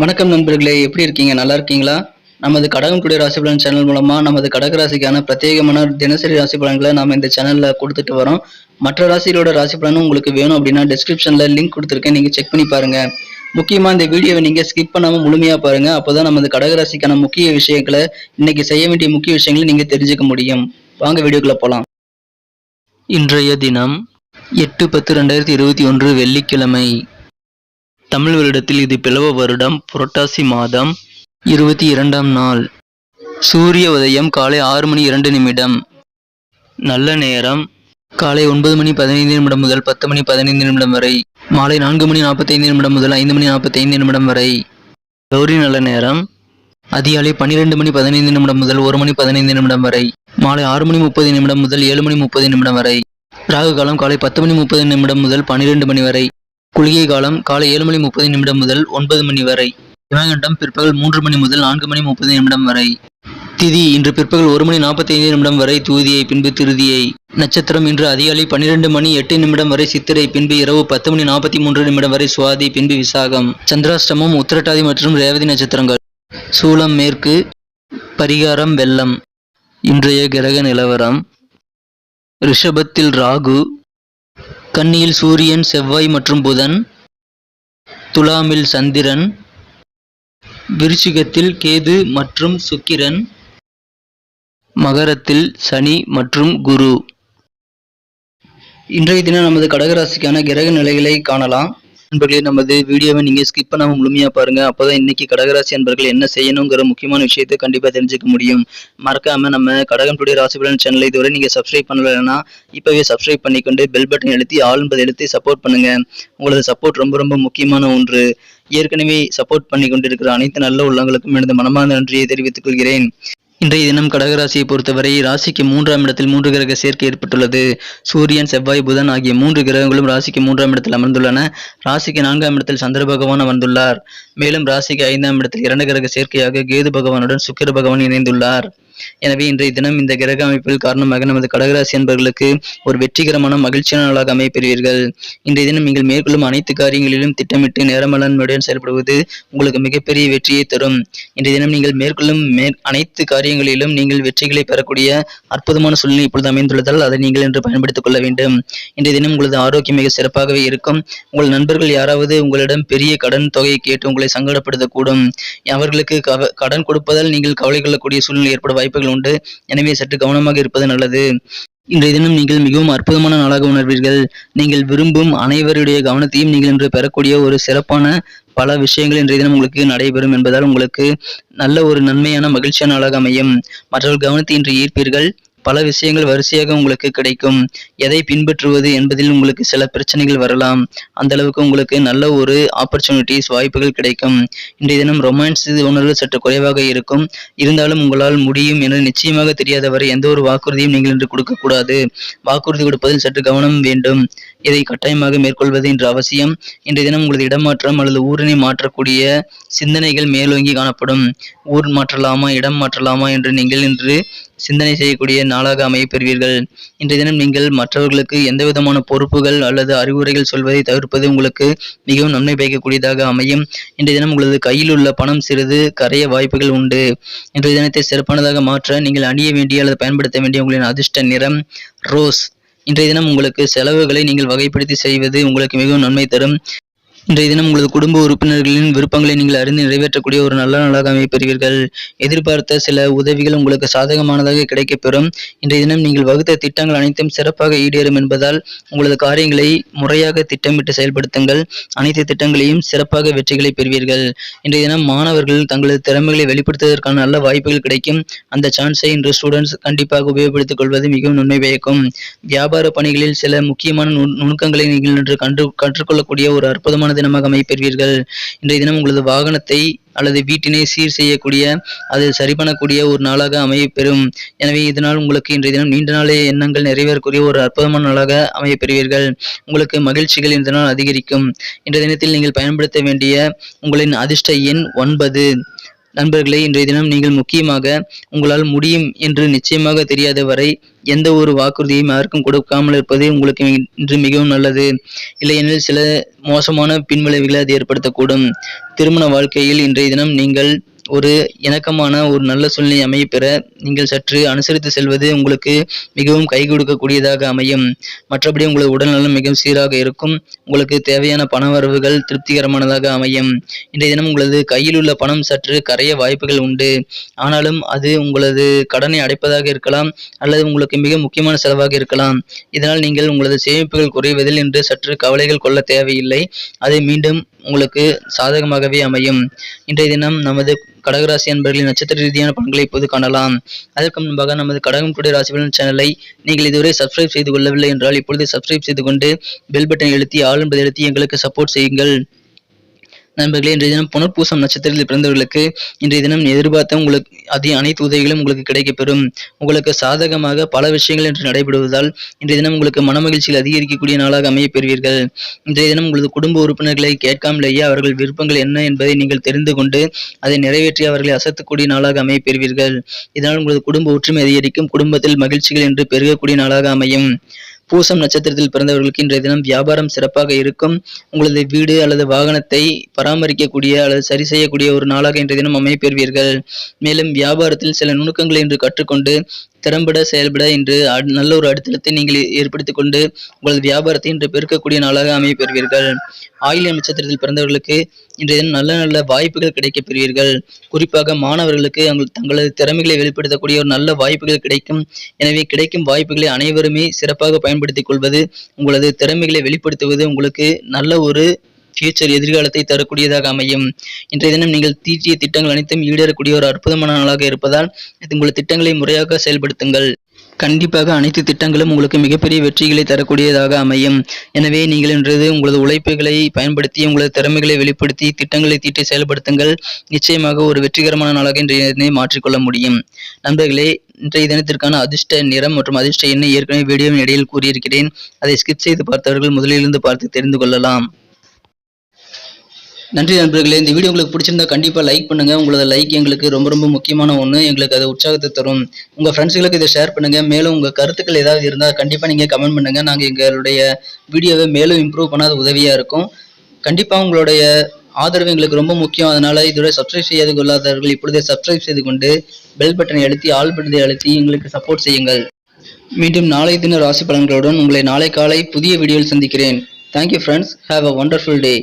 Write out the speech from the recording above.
வணக்கம் நண்பர்களே எப்படி இருக்கீங்க? நல்லா இருக்கீங்களா? நமது கடகம் டுடே ராசி பலன் சேனல் மூலமா நமது கடக ராசிக்கான பிரத்யேகமான தினசரி ராசி பலன்களை நாம இந்த சேனல்ல கொடுத்துட்டு வரோம். மற்ற ராசிகளோட ராசி பலனும் உங்களுக்கு வேணும் அப்படின்னா டிஸ்கிரிப்ஷன்ல லிங்க் கொடுத்துருக்கேன். நீங்க செக் பண்ணி பாருங்க. முக்கியமா இந்த வீடியோவை நீங்க ஸ்கிப் பண்ணாம முழுமையா பாருங்க. அப்போதான் நமது கடக ராசிக்கான முக்கிய விஷயங்களை இன்னைக்கு செய்ய வேண்டிய முக்கிய விஷயங்களை நீங்க தெரிஞ்சுக்க முடியும். வாங்க வீடியோக்குள்ள போலாம். இன்றைய தினம் எட்டு பத்து ரெண்டாயிரத்தி இருபத்தி ஒன்று வெள்ளிக்கிழமை. தமிழ் வருடத்தில் இது பிளவ வருடம் புரட்டாசி மாதம் இருபத்தி இரண்டாம் நாள். சூரிய உதயம் காலை ஆறு மணி இரண்டு நிமிடம். நல்ல நேரம் காலை ஒன்பது மணி பதினைந்து நிமிடம் முதல் பத்து மணி பதினைந்து நிமிடம் வரை. மாலை நான்கு மணி நாற்பத்தைந்து நிமிடம் முதல் ஐந்து மணி நாற்பத்தைந்து நிமிடம் வரை. கௌரி நல்ல நேரம் அதிகாலை பன்னிரெண்டு மணி பதினைந்து நிமிடம் முதல் ஒரு மணி பதினைந்து நிமிடம் வரை. மாலை ஆறு மணி முப்பது நிமிடம் முதல் ஏழு மணி முப்பது நிமிடம் வரை. ராகு காலம் காலை பத்து மணி முப்பது நிமிடம் முதல் பன்னிரெண்டு மணி வரை. குளிகை காலம் காலை ஏழு மணி முப்பது நிமிடம் முதல் ஒன்பது மணி வரை. இமயகண்டம் பிற்பகல் மூன்று மணி முதல் நான்கு மணி முப்பது நிமிடம் வரை. திதி இன்று பிற்பகல் ஒரு மணி நாற்பத்தி ஐந்து நிமிடம் வரை தூதியை பின்பு திருதியை. நட்சத்திரம் இன்று அதிகாலை பன்னிரண்டு மணி எட்டு நிமிடம் வரை சித்திரை பின்பு இரவு பத்து மணி நாற்பத்தி மூன்று நிமிடம் வரை சுவாதி பின்பு விசாகம். சந்திராஷ்டமம் உத்திரட்டாதி மற்றும் ரேவதி நட்சத்திரங்கள். சூலம் மேற்கு பரிகாரம் வெள்ளம். இன்றைய கிரக நிலவரம். ரிஷபத்தில் ராகு கன்னியில் சூரியன் செவ்வாய் மற்றும் புதன் துலாமில் சந்திரன் விருச்சிகத்தில் கேது மற்றும் சுக்கிரன் மகரத்தில் சனி மற்றும் குரு. இன்றைய தினம் நமது கடகராசிக்கான கிரக நிலைகளை காணலாம். நண்பர்களே நமது வீடியோவை நீங்க ஸ்கிப் பண்ணாம முழுமையா பாருங்க. அப்போதான் இன்னைக்கு கடகராசி நண்பர்கள் என்ன செய்யணுங்கிற முக்கியமான விஷயத்தை கண்டிப்பா தெரிஞ்சுக்க முடியும். மறக்காம நம்ம கடகம் டுடே ராசி பலன் சேனலை இதுவரை நீங்க சப்ஸ்கிரைப் பண்ணலைன்னா இப்பவே சப்ஸ்கிரைப் பண்ணிக்கொண்டு பெல் பட்டன் எழுத்தி ஆல் என்பதை எழுத்தி சப்போர்ட் பண்ணுங்க. உங்களது சப்போர்ட் ரொம்ப ரொம்ப முக்கியமான ஒன்று. ஏற்கனவே சப்போர்ட் பண்ணி கொண்டிருக்கிற அனைத்து நல்ல உள்ளங்களுக்கும் எனது மனமார்ந்த நன்றியை தெரிவித்துக் கொள்கிறேன். இன்றைய தினம் கடகராசியை பொறுத்தவரை ராசிக்கு மூன்றாம் இடத்தில் மூன்று கிரக சேர்க்கை ஏற்பட்டுள்ளது. சூரியன் செவ்வாய் புதன் ஆகிய மூன்று கிரகங்களும் ராசிக்கு மூன்றாம் இடத்தில் அமர்ந்துள்ளன. ராசிக்கு நான்காம் இடத்தில் சந்திர பகவான் அமர்ந்துள்ளார். மேலும் ராசிக்கு ஐந்தாம் இடத்தில் இரண்டு கிரக சேர்க்கையாக கேது பகவானுடன் சுக்கிர பகவான் இணைந்துள்ளார். எனவே இன்றைய தினம் இந்த கிரக அமைப்பில் காரணமாக நமது கடகராசி என்பவர்களுக்கு ஒரு வெற்றிகரமான மகிழ்ச்சியான நாளாக அமைப்பெறுவீர்கள் இன்றைய தினம் நீங்கள் மேற்கொள்ளும் அனைத்து காரியங்களிலும் திட்டமிட்டு நேரமலன்மையுடன் செயல்படுவது உங்களுக்கு மிகப்பெரிய வெற்றியை தரும். இன்றைய தினம் நீங்கள் மேற்கொள்ளும் மே அனைத்து காரியங்களிலும் நீங்கள் வெற்றிகளை பெறக்கூடிய அற்புதமான சூழ்நிலை இப்பொழுது அமைந்துள்ளதால் அதை நீங்கள் இன்று பயன்படுத்திக் கொள்ள வேண்டும். இன்றைய தினம் உங்களது ஆரோக்கியம் மிக சிறப்பாகவே இருக்கும். உங்கள் நண்பர்கள் யாராவது உங்களிடம் பெரிய கடன் தொகையை கேட்டு உங்களை சங்கடப்படுத்தக்கூடும். அவர்களுக்கு கடன் கொடுப்பதால் நீங்கள் கவலை கொள்ளக்கூடிய சூழ்நிலை ஏற்பட வாய்ப்புகள் உண்டு. எனவே சற்று கவனமாக இருப்பது நல்லது. இன்றைய தினம் நீங்கள் மிகவும் அற்புதமான நாளாக உணர்வீர்கள். நீங்கள் விரும்பும் அனைவருடைய கவனத்தையும் நீங்கள் இன்று பெறக்கூடிய ஒரு சிறப்பான பல விஷயங்கள் இன்றைய தினம் உங்களுக்கு நடைபெறும் என்பதால் உங்களுக்கு நல்ல ஒரு நன்மையான மகிழ்ச்சியான நாளாக அமையும். மற்றவர்கள் கவனத்தை இன்று ஈர்ப்பீர்கள். பல விஷயங்கள் வரிசையாக உங்களுக்கு கிடைக்கும். எதை பின்பற்றுவது என்பதில் உங்களுக்கு சில பிரச்சனைகள் வரலாம். அந்த அளவுக்கு உங்களுக்கு நல்ல ஒரு ஆப்பர்ச்சுனிட்டிஸ் வாய்ப்புகள் கிடைக்கும். இன்றைய தினம் ரொமான்ஸ் உணர்வு சற்று குறைவாக இருக்கும். இருந்தாலும் உங்களால் முடியும் என நிச்சயமாக தெரியாத வரை எந்த ஒரு வாக்குறுதியும் நீங்கள் இன்று கொடுக்கக்கூடாது வாக்குறுதி கொடுப்பதில் சற்று கவனம் வேண்டும். இதை கட்டாயமாக மேற்கொள்வது இன்று அவசியம். இன்றைய தினம் உங்களது இடமாற்றம் அல்லது ஊரினை மாற்றக்கூடிய சிந்தனைகள் மேலோங்கி காணப்படும். ஊர் மாற்றலாமா இடம் மாற்றலாமா என்று நீங்கள் இன்று சிந்தனை செய்யக்கூடிய நாளாக அமையப்பெறுவீர்கள். இன்றைய தினம் நீங்கள் மற்றவர்களுக்கு எந்த விதமான பொறுப்புகள் அல்லது அறிவுரைகள் சொல்வதை தவிர்ப்பது உங்களுக்கு மிகவும் நன்மை பயக்கக்கூடியதாக அமையும். இன்றைய தினம் உங்களது கையில் உள்ள பணம் சிறிது கரைய வாய்ப்புகள் உண்டு. இன்றைய தினத்தை சிறப்பானதாக மாற்ற நீங்கள் அணிய வேண்டிய அல்லது பயன்படுத்த வேண்டிய உங்களின் அதிர்ஷ்ட நிறம் ரோஸ். இன்றைய தினம் உங்களுக்கு செலவுகளை நீங்கள் வகைப்படுத்தி செய்வது உங்களுக்கு மிகவும் நன்மை தரும். இன்றைய தினம் உங்களது குடும்ப உறுப்பினர்களின் விருப்பங்களை நீங்கள் அறிந்து நிறைவேற்றக்கூடிய ஒரு நல்ல நாளாக அமைப்பெறுவீர்கள் எதிர்பார்த்த சில உதவிகள் உங்களுக்கு சாதகமானதாக கிடைக்கப்பெறும். இன்றைய தினம் நீங்கள் வகுத்த திட்டங்கள் அனைத்தும் சிறப்பாக ஈடேறும் என்பதால் உங்களது காரியங்களை முறையாக திட்டமிட்டு செயல்படுத்துங்கள். அனைத்து திட்டங்களையும் சிறப்பாக வெற்றிகளை பெறுவீர்கள். இன்றைய தினம் மாணவர்கள் தங்களது திறமைகளை வெளிப்படுத்துவதற்கான நல்ல வாய்ப்புகள் கிடைக்கும். அந்த சான்ஸை இன்று ஸ்டூடெண்ட்ஸ் கண்டிப்பாக உபயோகப்படுத்திக் கொள்வது மிகவும் நன்மை பயக்கும் வியாபார பணிகளில் சில முக்கியமான நுணுக்கங்களை நீங்கள் இன்று கண்டு கற்றுக்கொள்ளக்கூடிய ஒரு அற்புதமான தினமாக அமைப்பெறுவீர்கள். இன்றைய தினம் உங்களது வாகனத்தை அல்லது வீட்டினை சீர் செய்யக்கூடிய அது சரி பண்ணக்கூடிய ஒரு நாளாக அமையப்பெறும். எனவே இதனால் உங்களுக்கு இன்றைய தினம் நீண்ட நாளே எண்ணங்கள் நிறைவேறக்கூடிய ஒரு அற்புதமான நாளாக அமையப்பெறுவீர்கள். உங்களுக்கு மகிழ்ச்சிகள் இந்த நாள் அதிகரிக்கும். இன்றைய தினத்தில் நீங்கள் பயன்படுத்த வேண்டிய உங்களின் அதிர்ஷ்ட எண் ஒன்பது. நண்பர்களே இன்றைய தினம் நீங்கள் முக்கியமாக உங்களால் முடியும் என்று நிச்சயமாக தெரியாத வரை எந்த ஒரு வாக்குறுதியும் யாருக்கும் கொடுக்காமல் இருப்பது உங்களுக்கு இன்று மிகவும் நல்லது. இல்லையெனில் சில மோசமான பின்விளைவுகளை அது ஏற்படுத்தக்கூடும். திருமண வாழ்க்கையில் இன்றைய தினம் நீங்கள் ஒரு இணக்கமான ஒரு நல்ல சூழ்நிலை அமைய பெற நீங்கள் சற்று அனுசரித்து செல்வது உங்களுக்கு மிகவும் கை கொடுக்கக்கூடியதாக அமையும். மற்றபடி உங்களது உடல்நலம் மிகவும் சீராக இருக்கும். உங்களுக்கு தேவையான பண வரவுகள் திருப்திகரமானதாக அமையும். இன்றைய தினம் உங்களது கையில் உள்ள பணம் சற்று கரைய வாய்ப்புகள் உண்டு. ஆனாலும் அது உங்களது கடனை அடைப்பதாக இருக்கலாம் அல்லது உங்களுக்கு மிக முக்கியமான செலவாக இருக்கலாம். இதனால் நீங்கள் உங்களது சேமிப்புகள் குறைவதில் என்று சற்று கவலைகள் கொள்ள தேவையில்லை. அது மீண்டும் உங்களுக்கு சாதகமாகவே அமையும். இன்றைய தினம் நமது கடகராசி அன்பர்களின் நட்சத்திர ரீதியான பலன்களை இப்போது காணலாம். அதற்கு முன்பாக நமது கடகம் டுடே ராசிகளின் சேனலை நீங்கள் இதுவரை சப்ஸ்கிரைப் செய்து கொள்ளவில்லை என்றால் இப்பொழுது சப்ஸ்கிரைப் செய்து கொண்டு பெல் பட்டன் எழுத்தி ஆள் எழுத்தி எங்களுக்கு சப்போர்ட் செய்யுங்கள். நண்பர்களே இன்றைய தினம் புனர்பூசம் நட்சத்திரத்தில் பிறந்தவர்களுக்கு இன்றைய தினம் எதிர்பார்த்த உங்களுக்கு அதிக அனைத்து உதவிகளும் உங்களுக்கு கிடைக்கப்பெறும். உங்களுக்கு சாதகமாக பல விஷயங்கள் என்று நடைபெறுவதால் இன்றைய தினம் உங்களுக்கு மனமகிழ்ச்சியில் அதிகரிக்கக்கூடிய நாளாக அமைய பெறுவீர்கள் இன்றைய தினம் உங்களது குடும்ப உறுப்பினர்களை கேட்காமலேயே அவர்கள் விருப்பங்கள் என்ன? என்பதை நீங்கள் தெரிந்து கொண்டு அதை நிறைவேற்றி அவர்களை அசத்தக்கூடிய நாளாக அமைய பெறுவீர்கள் இதனால் உங்களது குடும்ப ஒற்றுமை அதிகரிக்கும் குடும்பத்தில் மகிழ்ச்சிகள் என்று பெருகக்கூடிய நாளாக அமையும். பூசம் நட்சத்திரத்தில் பிறந்தவர்களுக்கு இன்றைய தினம் வியாபாரம் சிறப்பாக இருக்கும். உங்களது வீடு அல்லது வாகனத்தை பராமரிக்கக்கூடிய அல்லது சரி செய்யக்கூடிய ஒரு நாளாக இன்றைய தினம் அமைப்பெறுவீர்கள் மேலும் வியாபாரத்தில் சில நுணுக்கங்களை இன்று கற்றுக்கொண்டு திறம்பட செயல்பட இன்று நல்ல ஒரு அடித்தளத்தை நீங்கள் ஏற்படுத்திக் கொண்டு உங்களது வியாபாரத்தை இன்று பெருக்கக்கூடிய நாளாக அமைய பெறுவீர்கள். ஆயில நட்சத்திரத்தில் பிறந்தவர்களுக்கு இன்றைய தினம் நல்ல நல்ல வாய்ப்புகள் கிடைக்கப் பெறுவீர்கள். குறிப்பாக மாணவர்களுக்கு தங்களது திறமைகளை வெளிப்படுத்தக்கூடிய ஒரு நல்ல வாய்ப்புகள் கிடைக்கும். எனவே கிடைக்கும் வாய்ப்புகளை அனைவருமே சிறப்பாக பயன்படுத்திக் கொள்வது உங்களது திறமைகளை வெளிப்படுத்துவது உங்களுக்கு நல்ல ஒரு ஃபியூச்சர் எதிர்காலத்தை தரக்கூடியதாக அமையும். இன்றைய தினம் நீங்கள் தீட்டிய திட்டங்கள் அனைத்தும் ஈடேறக்கூடிய ஒரு அற்புதமான நாளாக இருப்பதால் உங்கள் திட்டங்களை முறையாக செயல்படுத்துங்கள். கண்டிப்பாக அனைத்து திட்டங்களும் உங்களுக்கு மிகப்பெரிய வெற்றிகளை தரக்கூடியதாக அமையும். எனவே நீங்கள் இன்றது உங்களது உழைப்புகளை பயன்படுத்தி உங்களது திறமைகளை வெளிப்படுத்தி திட்டங்களை தீட்டி செயல்படுத்துங்கள். நிச்சயமாக ஒரு வெற்றிகரமான நாளாக இன்றைய தினத்தை மாற்றிக்கொள்ள முடியும். நண்பர்களே இன்றைய தினத்திற்கான அதிர்ஷ்ட நிறம் மற்றும் அதிர்ஷ்ட எண்ணை ஏற்கனவே வீடியோவின் இடையில் கூறியிருக்கிறேன். அதை ஸ்கிப் செய்து பார்த்தவர்கள் முதலிலிருந்து பார்த்து தெரிந்து கொள்ளலாம். நன்றி நண்பர்களே இந்த வீடியோ உங்களுக்கு பிடிச்சிருந்தா கண்டிப்பாக லைக் பண்ணுங்க. உங்களோட லைக் எங்களுக்கு ரொம்ப ரொம்ப முக்கியமான ஒன்று எங்களுக்கு அது உற்சாகத்தை தரும். உங்கள் ஃப்ரெண்ட்ஸுகளுக்கு இதை ஷேர் பண்ணுங்கள் மேலும் உங்கள் கருத்துக்கள் ஏதாவது இருந்தால் கண்டிப்பாக நீங்கள் கமெண்ட் பண்ணுங்கள் நாங்கள் எங்களுடைய வீடியோவை மேலும் இம்ப்ரூவ் பண்ணாத உதவியாக இருக்கும். கண்டிப்பாக உங்களுடைய ஆதரவு எங்களுக்கு ரொம்ப முக்கியம். அதனால் இதோட சப்ஸ்கிரைப் செய்யாது கொள்ளாதவர்கள் இப்பொழுதே சப்ஸ்கிரைப் செய்து கொண்டு பெல் பட்டனை அழுத்தி ஆல் பட்டனை அழுத்தி எங்களுக்கு சப்போர்ட் செய்யுங்கள். மீண்டும் நாளை தின ராசி பலன்களுடன் உங்களை நாளை காலை புதிய வீடியோவில் சந்திக்கிறேன். Thank you friends have a wonderful day